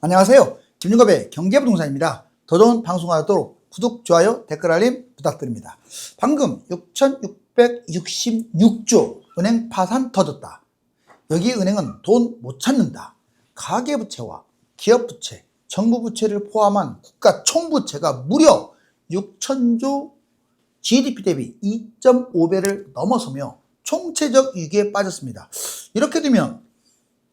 안녕하세요. 김윤갑의 경제부동산입니다. 더 좋은 방송하도록 구독, 좋아요, 댓글 알림 부탁드립니다. 방금 6,666조 은행 파산 터졌다. 여기 은행은 돈 못 찾는다. 가계부채와 기업부채, 정부부채를 포함한 국가 총부채가 무려 6천조 GDP 대비 2.5배를 넘어서며 총체적 위기에 빠졌습니다. 이렇게 되면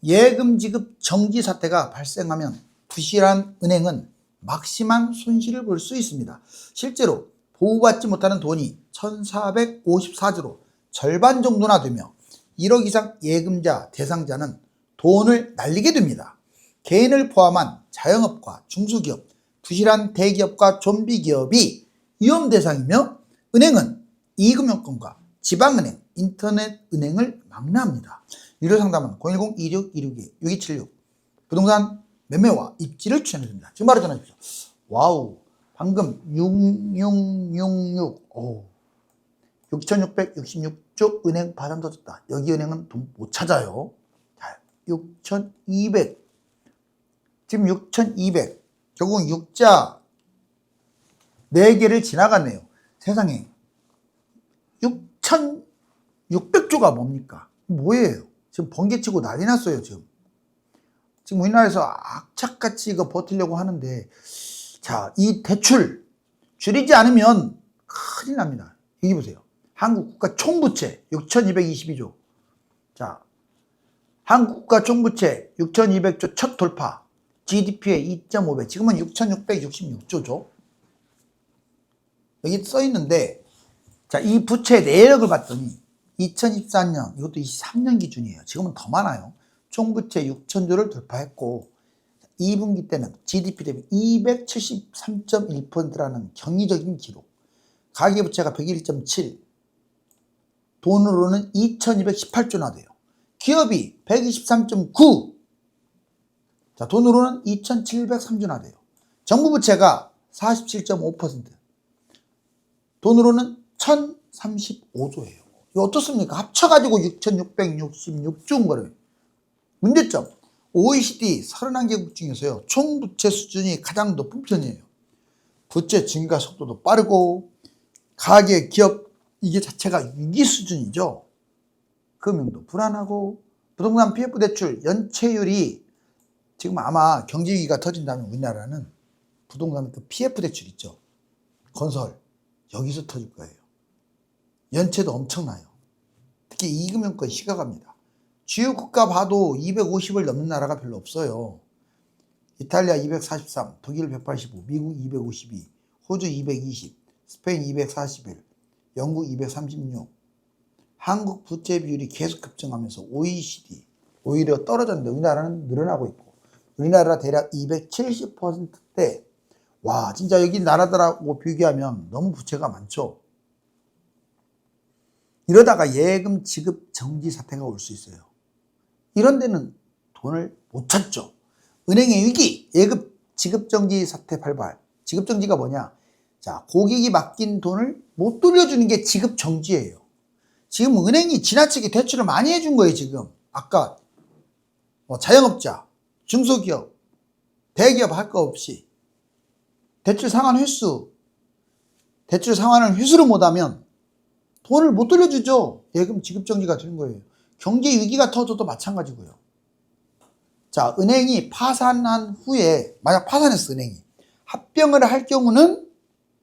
예금 지급 정지 사태가 발생하면 부실한 은행은 막심한 손실을 볼 수 있습니다. 실제로 보호받지 못하는 돈이 1454조로 절반 정도나 되며 1억 이상 예금자 대상자는 돈을 날리게 됩니다. 개인을 포함한 자영업과 중소기업, 부실한 대기업과 좀비 기업이 위험 대상이며 은행은 이금융권과 지방은행, 인터넷은행을 망라합니다. 유료 상담은 010-2616-6276 부동산 매매와 입지를 추천해드립니다. 지금 바로 전화 주십시오. 와우 방금 6666 오. 6666조 은행 파산 터졌다. 여기 은행은 돈 못 찾아요. 자, 6200 지금 6200 결국은 6자 4개를 지나갔네요. 세상에 6600조가 뭡니까? 뭐예요? 지금 번개치고 난리 났어요, 지금. 지금 우리나라에서 악착같이 이거 버티려고 하는데, 자, 이 대출 줄이지 않으면 큰일 납니다. 여기 보세요. 한국 국가 총부채 6,222조. 자, 한국 국가 총부채 6,200조 첫 돌파. GDP의 2.5배. 지금은 6,666조죠. 여기 써 있는데, 자, 이 부채 내역을 봤더니 2024년, 이것도 23년 기준이에요. 지금은 더 많아요. 총부채 6천조를 돌파했고, 2분기 때는 GDP 대비 273.1%라는 경이적인 기록. 가계부채가 101.7, 돈으로는 2218조나 돼요. 기업이 123.9, 자, 돈으로는 2703조나 돼요. 정부 부채가 47.5%, 돈으로는 1035조예요. 어떻습니까? 합쳐가지고 6666조인 거를. 문제점. OECD 31개국 중에서요. 총 부채 수준이 가장 높은 편이에요. 부채 증가 속도도 빠르고 가계 기업 이게 자체가 위기 수준이죠. 금융도 불안하고 부동산 PF 대출 연체율이 지금 아마 경제위기가 터진다면 우리나라는 부동산 그 PF 대출 있죠. 건설 여기서 터질 거예요. 연체도 엄청나요. 특히 이금융권 시가갑니다. 주요 국가 봐도 250을 넘는 나라가 별로 없어요. 이탈리아 243, 독일 185, 미국 252, 호주 220, 스페인 241, 영국 236. 한국 부채 비율이 계속 급증하면서 OECD 오히려 떨어졌는데 우리나라는 늘어나고 있고 우리나라 대략 270%대 와 진짜 여기 나라들하고 비교하면 너무 부채가 많죠. 이러다가 예금 지급 정지 사태가 올 수 있어요. 이런 데는 돈을 못 찾죠. 은행의 위기, 예금 지급 정지 사태 발발. 지급 정지가 뭐냐? 자, 고객이 맡긴 돈을 못 돌려주는 게 지급 정지예요. 지금 은행이 지나치게 대출을 많이 해준 거예요, 지금. 아까 뭐 자영업자, 중소기업, 대기업 할 거 없이 대출 상환 횟수, 대출 상환을 횟수를 못하면 돈을 못 돌려주죠. 예금 지급 정지가 되는 거예요. 경제 위기가 터져도 마찬가지고요. 자, 은행이 파산한 후에 만약 파산했어 은행이 합병을 할 경우는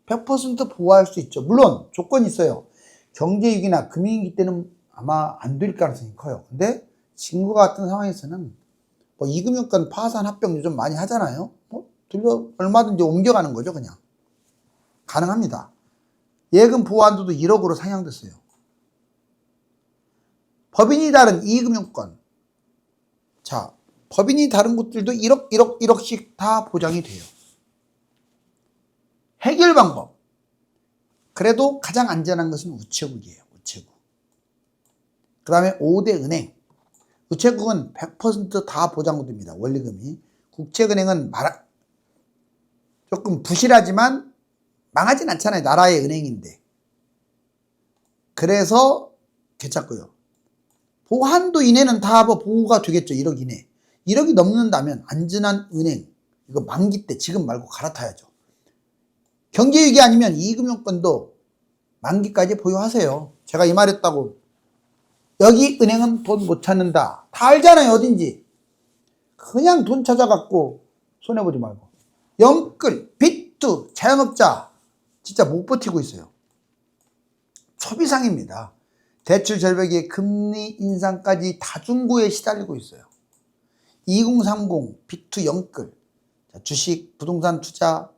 100% 보호할 수 있죠. 물론 조건이 있어요. 경제 위기나 금융 위기 때는 아마 안 될 가능성이 커요. 근데 지금과 같은 상황에서는 뭐 이금융권 파산 합병 요즘 많이 하잖아요. 뭐 들려 얼마든지 옮겨가는 거죠, 그냥 가능합니다. 예금 보호한도도 1억으로 상향됐어요. 법인이 다른 이금융권. 자, 법인이 다른 곳들도 1억, 1억, 1억씩 다 보장이 돼요. 해결 방법. 그래도 가장 안전한 것은 우체국이에요. 우체국. 그 다음에 5대 은행. 우체국은 100%다 보장됩니다. 원리금이. 국책은행은 말, 조금 부실하지만 망하진 않잖아요. 나라의 은행인데. 그래서 괜찮고요. 보한도 이내는 다뭐 보호가 되겠죠. 1억 이내. 1억이 넘는다면 안전한 은행, 이거 만기 때 지금 말고 갈아타야죠. 경제위기 아니면 이금융권도 만기까지 보유하세요. 제가 이 말했다고 여기 은행은 돈 못 찾는다. 다 알잖아요 어딘지. 그냥 돈 찾아갖고 손해보지 말고. 영끌, 빚두, 자영업자 진짜 못 버티고 있어요. 초비상입니다. 대출 절벽에 금리 인상까지 다중고에 시달리고 있어요. 2030, 빅투 영끌, 자, 주식, 부동산 투자,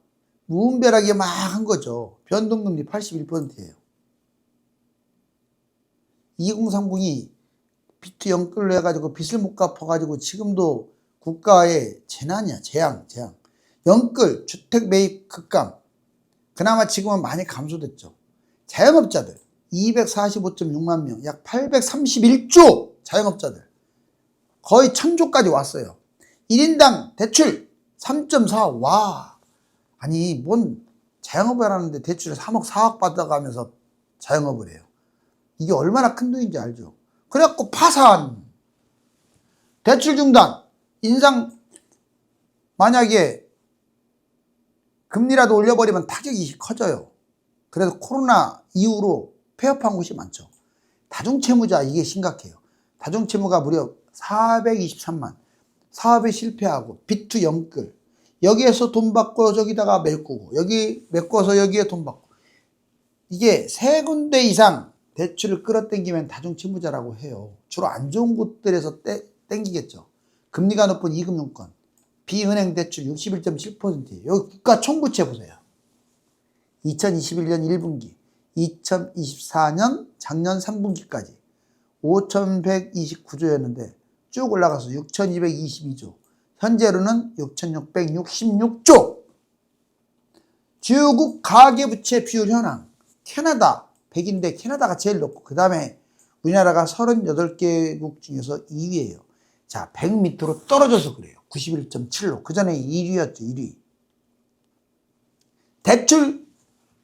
무분별하게 막 한 거죠. 변동금리 81%예요. 2030이 빅투 영끌로 해가지고 빚을 못 갚아가지고 지금도 국가의 재난이야, 재앙, 재앙. 영끌, 주택 매입 급감. 그나마 지금은 많이 감소됐죠. 자영업자들, 245.6만 명, 약 831조 자영업자들. 거의 1000조까지 왔어요. 1인당 대출 3.4, 와. 아니, 뭔 자영업을 하는데 대출을 3억, 4억 받아가면서 자영업을 해요. 이게 얼마나 큰 돈인지 알죠? 그래갖고 파산, 대출 중단, 인상, 만약에 금리라도 올려버리면 타격이 커져요. 그래서 코로나 이후로 폐업한 곳이 많죠. 다중채무자 이게 심각해요. 다중채무가 무려 423만 사업에 실패하고 빚투 영끌 여기에서 돈 받고 저기다가 메꾸고 여기 메꿔서 여기에 돈 받고 이게 세 군데 이상 대출을 끌어당기면 다중채무자라고 해요. 주로 안 좋은 곳들에서 떼, 땡기겠죠. 금리가 높은 이금융권 비은행 대출 61.7%예요. 여기 국가 총부채 보세요. 2021년 1분기 2024년 작년 3분기까지 5,129조였는데 쭉 올라가서 6,222조. 현재로는 6,666조. 주요국 가계부채 비율 현황. 캐나다 100인데 캐나다가 제일 높고 그 다음에 우리나라가 38개국 중에서 2위예요. 자, 100 밑으로 떨어져서 그래요. 91.7로. 그 전에 1위였죠, 1위. 대출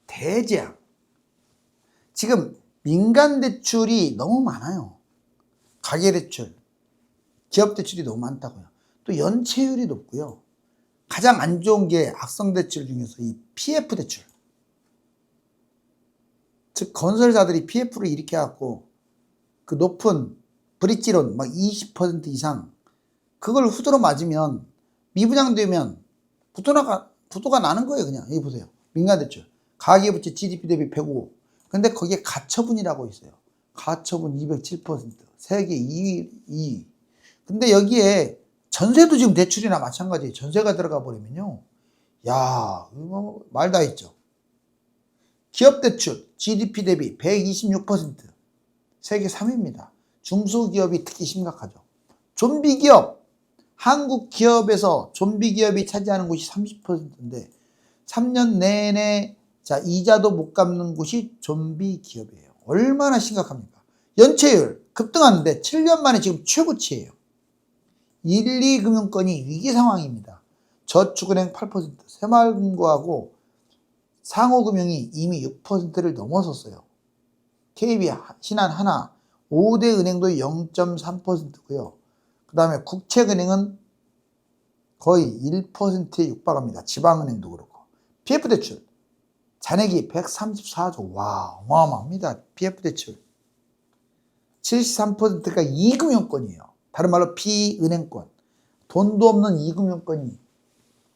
대재앙. 지금 민간 대출이 너무 많아요. 가계 대출, 기업 대출이 너무 많다고요. 또 연체율이 높고요. 가장 안 좋은 게 악성 대출 중에서 이 PF 대출. 즉 건설사들이 PF를 일으켜 갖고 그 높은 브릿지론 막 20% 이상 그걸 후드로 맞으면 미분양되면 부도가 부도가 나는 거예요 그냥. 여기 보세요. 민간 대출. 가계부채 GDP 대비 105 근데 거기에 가처분이라고 있어요. 가처분 207% 세계 2위 2위 근데 여기에 전세도 지금 대출이나 마찬가지예요. 전세가 들어가 버리면요. 야 이거 말다 있죠. 기업 대출 GDP 대비 126% 세계 3위입니다. 중소기업이 특히 심각하죠. 좀비 기업 한국 기업에서 좀비 기업이 차지하는 곳이 30%인데 3년 내내 자 이자도 못 갚는 곳이 좀비 기업이에요. 얼마나 심각합니까? 연체율 급등하는데 7년 만에 지금 최고치예요. 1, 2금융권이 위기 상황입니다. 저축은행 8%, 새마을금고하고 상호금융이 이미 6%를 넘어섰어요. KB, 신한 하나, 5대 은행도 0.3%고요. 그 다음에 국책은행은 거의 1%에 육박합니다. 지방은행도 그렇고. PF대출. 잔액이 134조. 와, 어마어마합니다. PF대출. 73%가 이금융권이에요. 다른 말로 비은행권. 돈도 없는 이금융권이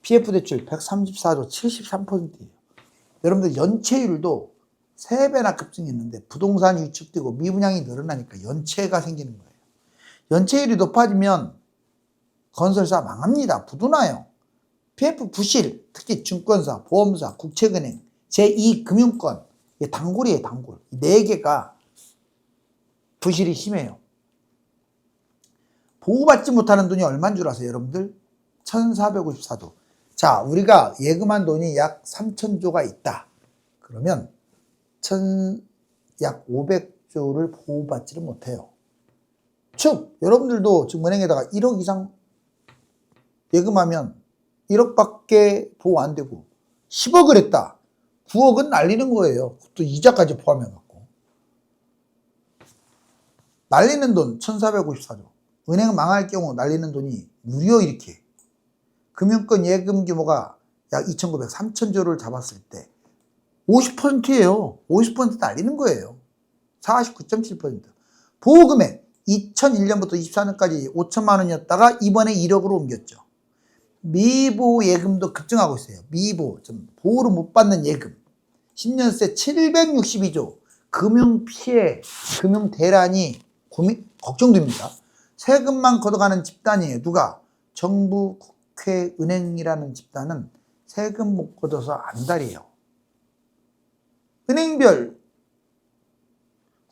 PF대출 134조 73%예요. 여러분들 연체율도 3배나 급증했는데 부동산이 위축되고 미분양이 늘어나니까 연체가 생기는 거예요. 연체율이 높아지면 건설사 망합니다. 부도나요. PF 부실, 특히 증권사, 보험사, 국책은행, 제2금융권, 단골이에요, 단골. 이네 개가 부실이 심해요. 보호받지 못하는 돈이 얼마인 줄 아세요, 여러분들? 1454조. 자, 우리가 예금한 돈이 약 3천조가 있다. 그러면 천, 약 500조를 보호받지를 못해요. 즉, 여러분들도 지금 은행에다가 1억 이상 예금하면 1억밖에 보호 안 되고 10억을 했다. 9억은 날리는 거예요. 또 이자까지 포함해 갖고. 날리는 돈 1454조. 은행 망할 경우 날리는 돈이 무려 이렇게 금융권 예금 규모가 약 2,900, 3,000조를 잡았을 때 50%예요. 50% 날리는 거예요. 49.7%. 보호금액 2001년부터 24년까지 5천만 원이었다가 이번에 1억으로 옮겼죠. 미보 예금도 급증하고 있어요. 미보, 좀 보호를 못 받는 예금. 10년세 762조. 금융 피해, 금융 대란이 고민, 걱정됩니다. 세금만 걷어가는 집단이에요. 누가? 정부, 국회, 은행이라는 집단은 세금 못 걷어서 안달이에요. 은행별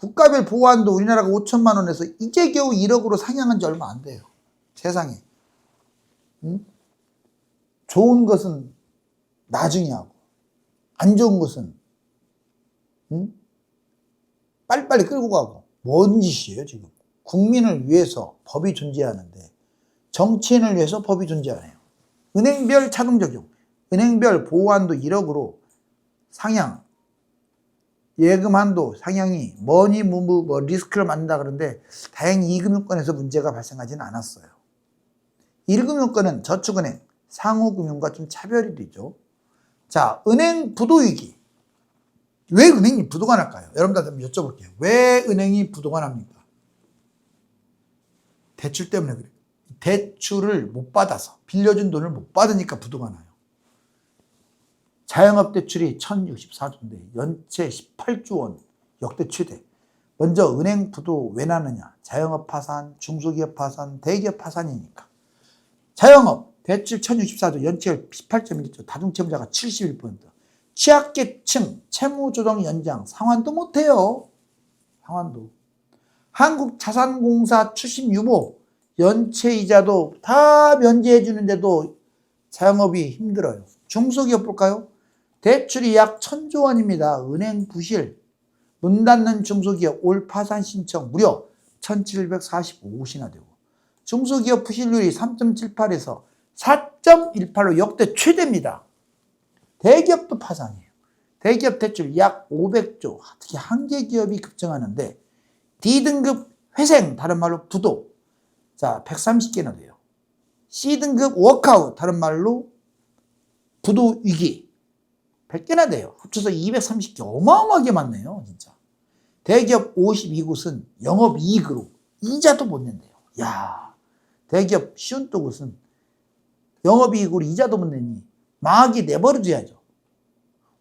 국가별 보호한도 우리나라가 5천만 원에서 이제 겨우 1억으로 상향한 지 얼마 안 돼요. 세상에. 응? 좋은 것은 나중에 하고 안 좋은 것은 응? 빨리빨리 끌고 가고 뭔 짓이에요 지금. 국민을 위해서 법이 존재하는데 정치인을 위해서 법이 존재하네요. 은행별 차등 적용, 은행별 보호한도 1억으로 상향, 예금 한도 상향이 뭐니 뭐뭐 뭐 리스크를 만든다 그러는데 다행히 이금융권에서 문제가 발생하지는 않았어요. 1금융권은 저축은행, 상호금융과 좀 차별이 되죠. 자, 은행 부도위기. 왜 은행이 부도가 날까요? 여러분들한테 여쭤볼게요. 왜 은행이 부도가 납니까? 대출 때문에 그래요. 대출을 못 받아서 빌려준 돈을 못 받으니까 부도가 나요. 자영업 대출이 1064조인데 연체 18조 원 역대 최대. 먼저 은행 부도 왜 나느냐? 자영업 파산, 중소기업 파산, 대기업 파산이니까. 자영업 대출 1064조 연체율 18.1조 다중채무자가 71% 취약계층 채무조정 연장 상환도 못해요. 상환도. 한국자산공사 추심 유보 연체이자도 다 면제해 주는데도 자영업이 힘들어요. 중소기업 볼까요? 대출이 약 천조 원입니다. 은행 부실. 문 닫는 중소기업 올 파산 신청 무려 1745곳이나 되고 중소기업 부실률이 3.78에서 4.18로 역대 최대입니다. 대기업도 파산이에요. 대기업 대출 약 500조, 특히 한계 기업이 급증하는데 D등급 회생, 다른 말로 부도, 자 130개나 돼요. C등급 워크아웃, 다른 말로 부도 위기, 100개나 돼요. 합쳐서 230개, 어마어마하게 많네요, 진짜. 대기업 52곳은 영업이익으로 이자도 못 낸대요. 야 대기업 쉬운 또 곳은 영업이익으로 이자도 못 내니 망하게 내버려둬야죠.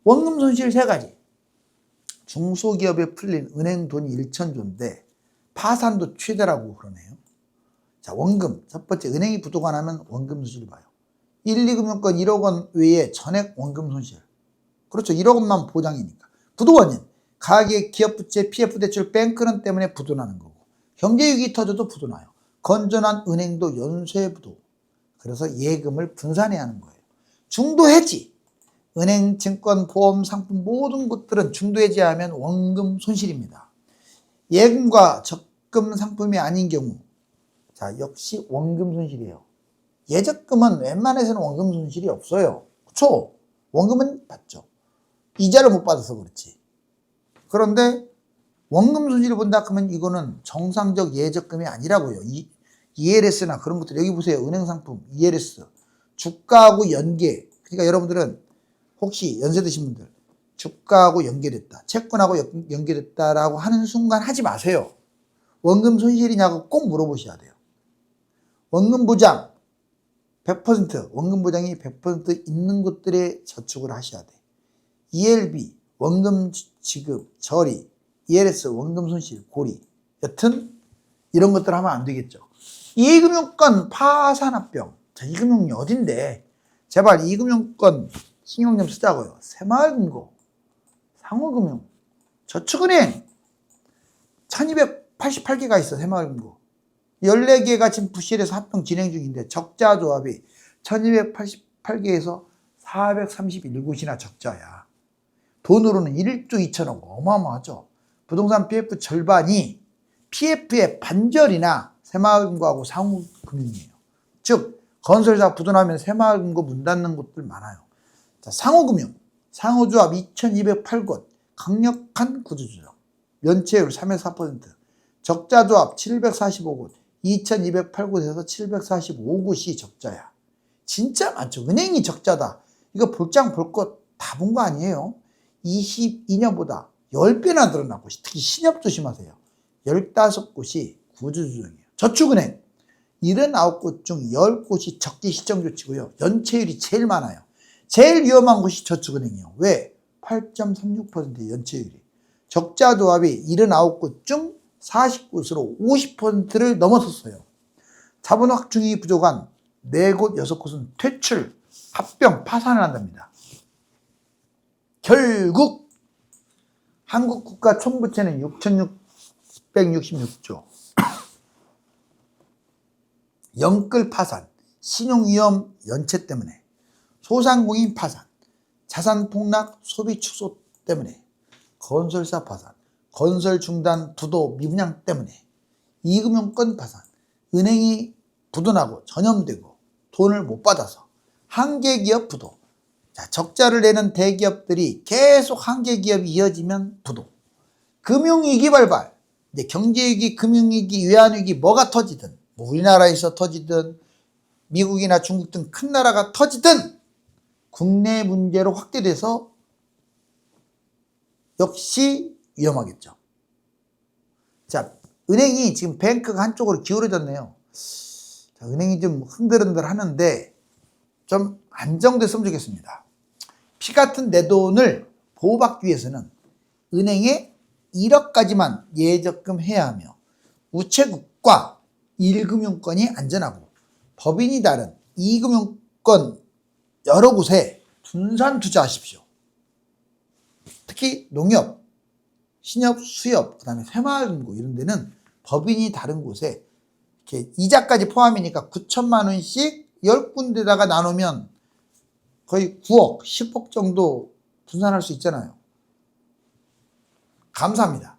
원금 손실 세 가지. 중소기업에 풀린 은행 돈이 1천조인데 파산도 최대라고 그러네요. 자, 원금. 첫 번째, 은행이 부도가 나면 원금 손실을 봐요. 1, 2금융권 1억 원 외에 전액 원금 손실. 그렇죠. 1억 원만 보장이니까. 부도 원인. 가계, 기업 부채, PF 대출, 뱅크런 때문에 부도 나는 거고. 경제위기 터져도 부도 나요. 건전한 은행도 연쇄 부도. 그래서 예금을 분산해야 하는 거예요. 중도 해지. 은행, 증권, 보험, 상품 모든 것들은 중도 해지하면 원금 손실입니다. 예금과 적금 상품이 아닌 경우 자 역시 원금 손실이에요. 예적금은 웬만해서는 원금 손실이 없어요. 그렇죠? 원금은 받죠. 이자를 못 받아서 그렇지. 그런데 원금 손실을 본다 하면 이거는 정상적 예적금이 아니라고요. 이, ELS나 그런 것들 여기 보세요. 은행 상품 ELS 주가하고 연계. 그러니까 여러분들은 혹시 연세 드신 분들 주가하고 연계됐다. 채권하고 연- 연계됐다라고 하는 순간 하지 마세요. 원금 손실이냐고 꼭 물어보셔야 돼요. 원금 보장 100% 원금 보장이 100% 있는 것들에 저축을 하셔야 돼. ELB 원금 지급 처리 ELS 원금 손실 고리 여튼 이런 것들 하면 안 되겠죠. 이금융권 파산합병. 자, 이금융이 어딘데? 제발 이금융권 신경 좀 쓰자고요. 새마을금고, 상호금융, 저축은행 1288개가 있어 새마을금고. 14개가 지금 부실해서 합병 진행 중인데 적자 조합이 1288개에서 431곳이나 적자야. 돈으로는 1조 2천억 어마어마하죠. 부동산 PF 절반이 PF의 반절이나 새마을금고하고 상호금융이에요. 즉 건설사 부도나면 새마을금고 문 닫는 곳들 많아요. 자, 상호금융, 상호조합 2208곳, 강력한 구조조정, 면체율 3에서 4%, 적자조합 745곳, 2208곳에서 745곳이 적자야. 진짜 많죠. 은행이 적자다. 이거 볼장 볼 것 다 본 거 아니에요? 22년보다 10배나 늘어났고 특히 신협 조심하세요. 15곳이 구조조정이에요. 저축은행 79곳 중 10곳이 적기 시정 조치고요. 연체율이 제일 많아요. 제일 위험한 곳이 저축은행이에요. 왜? 8.36%의 연체율이. 적자 조합이 79곳 중 40곳으로 50%를 넘어섰어요. 자본 확충이 부족한 4곳, 6곳은 퇴출, 합병, 파산을 한답니다. 결국 한국 국가 총부채는 6,666조. 영끌 파산, 신용위험 연체 때문에, 소상공인 파산, 자산 폭락, 소비 축소 때문에, 건설사 파산, 건설 중단, 부도 미분양 때문에, 이금융권 파산, 은행이 부도나고 전염되고 돈을 못 받아서 한계 기업 부도. 자, 적자를 내는 대기업들이 계속 한계 기업이 이어지면 부도. 금융위기 발발. 이제 경제위기, 금융위기, 외환위기 뭐가 터지든 뭐 우리나라에서 터지든 미국이나 중국 등 큰 나라가 터지든 국내 문제로 확대돼서 역시 위험하겠죠. 자, 은행이 지금 뱅크가 한쪽으로 기울어졌네요. 자, 은행이 좀 흔들흔들 하는데 좀 안정됐으면 좋겠습니다. 피 같은 내 돈을 보호받기 위해서는 은행에 1억까지만 예적금해야 하며 우체국과 1금융권이 안전하고 법인이 다른 2금융권 여러 곳에 분산 투자하십시오. 특히 농협, 신협, 수협, 그 다음에 새마을금고 이런 데는 법인이 다른 곳에 이렇게 이자까지 포함이니까 9천만 원씩 10군데다가 나누면 거의 9억, 10억 정도 분산할 수 있잖아요. 감사합니다.